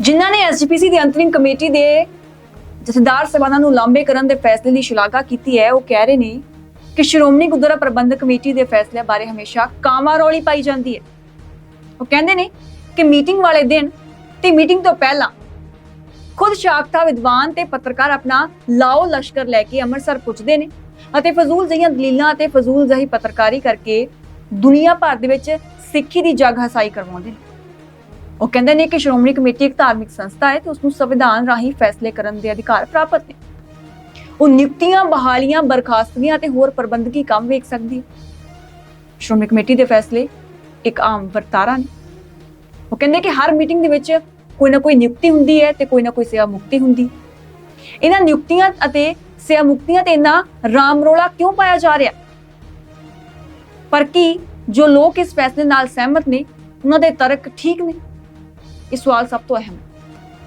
ਜਿਨ੍ਹਾਂ ਨੇ ਐਸਜੀਪੀਸੀ ਦੀ ਅੰਤਰਿਮ ਕਮੇਟੀ ਦੇ ਜਥੇਦਾਰ ਸਭਾਨਾਂ ਨੂੰ ਲਾਂਬੇ ਕਰਨ ਦੇ ਫੈਸਲੇ ਦੀ ਸ਼ਲਾਘਾ ਕੀਤੀ ਹੈ, ਉਹ ਕਹਿ ਰਹੇ ਨੇ ਕਿ ਸ਼੍ਰੋਮਣੀ ਗੁਰਦੁਆਰਾ ਪ੍ਰਬੰਧਕ ਕਮੇਟੀ ਦੇ ਫੈਸਲਿਆਂ ਬਾਰੇ ਹਮੇਸ਼ਾ ਕਾਮਾਰੌਲੀ ਪਾਈ ਜਾਂਦੀ ਹੈ। ਉਹ ਕਹਿੰਦੇ ਨੇ ਕਿ ਮੀਟਿੰਗ ਵਾਲੇ ਦਿਨ ਤੇ ਮੀਟਿੰਗ ਤੋਂ ਪਹਿਲਾਂ ਖੁਦ ਸ਼ਾਖਤਾ ਵਿਦਵਾਨ ਤੇ ਪੱਤਰਕਾਰ ਆਪਣਾ ਲਾਓ ਲਸ਼ਕਰ ਲੈ ਕੇ ਅੰਮ੍ਰਿਤਸਰ ਪੁੱਜਦੇ ਨੇ ਅਤੇ ਫਜ਼ੂਲ ਜਿਹੀਆਂ ਦਲੀਲਾਂ ਅਤੇ ਫਜ਼ੂਲ ਜਹੀ ਪੱਤਰਕਾਰੀ ਕਰਕੇ ਦੁਨੀਆ ਭਰ ਦੇ ਵਿੱਚ ਸਿੱਖੀ ਦੀ ਜਗ ਹਸਾਈ ਕਰਵਾਉਂਦੇ ਨੇ। ਉਹ ਕਹਿੰਦੇ ਨੇ ਕਿ ਸ਼੍ਰੋਮਣੀ ਕਮੇਟੀ ਇੱਕ ਧਾਰਮਿਕ ਸੰਸਥਾ ਹੈ ਤੇ ਉਸ ਨੂੰ ਸੰਵਿਧਾਨ ਰਾਹੀਂ ਫੈਸਲੇ ਕਰਨ ਦੇ ਅਧਿਕਾਰ ਪ੍ਰਾਪਤ ਨੇ। ਉਹ ਨਿਯੁਕਤੀਆਂ, ਬਹਾਲੀਆਂ ਬਰਖਾਸਤਗੀਆਂ ਅਤੇ ਹੋਰ ਪ੍ਰਬੰਧਕੀ ਕੰਮ ਵੇਖ ਸਕਦੀ ਹੈ। ਸ਼੍ਰੋਮਣੀ ਕਮੇਟੀ ਦੇ ਫੈਸਲੇ ਇੱਕ ਆਮ ਵਰਤਾਰਾ ਨੇ। ਉਹ ਕਹਿੰਦੇ ਕਿ ਹਰ ਮੀਟਿੰਗ ਦੇ ਵਿੱਚ ਕੋਈ ਨਾ ਕੋਈ ਨਿਯੁਕਤੀ ਹੁੰਦੀ ਹੈ ਤੇ ਕੋਈ ਨਾ ਕੋਈ ਸੇਵਾ ਮੁਕਤੀ ਹੁੰਦੀ। ਹੈ। ਇਹਨਾਂ ਨਿਯੁਕਤੀਆਂ ਅਤੇ ਸੇਵਾ ਮੁਕਤੀਆਂ ਤੇ ਇੰਨਾ ਰਾਮ ਰੋਲਾ ਕਿਉਂ ਪਾਇਆ ਜਾ ਰਿਹਾ? ਪਰ ਕੀ ਜੋ ਲੋਕ ਇਸ ਫੈਸਲੇ ਨਾਲ ਸਹਿਮਤ ਨੇ, ਉਹਨਾਂ ਦੇ ਤਰਕ ਠੀਕ ਨੇ? ਇਹ ਸਵਾਲ ਸਭ ਤੋਂ ਅਹਿਮ ਹੈ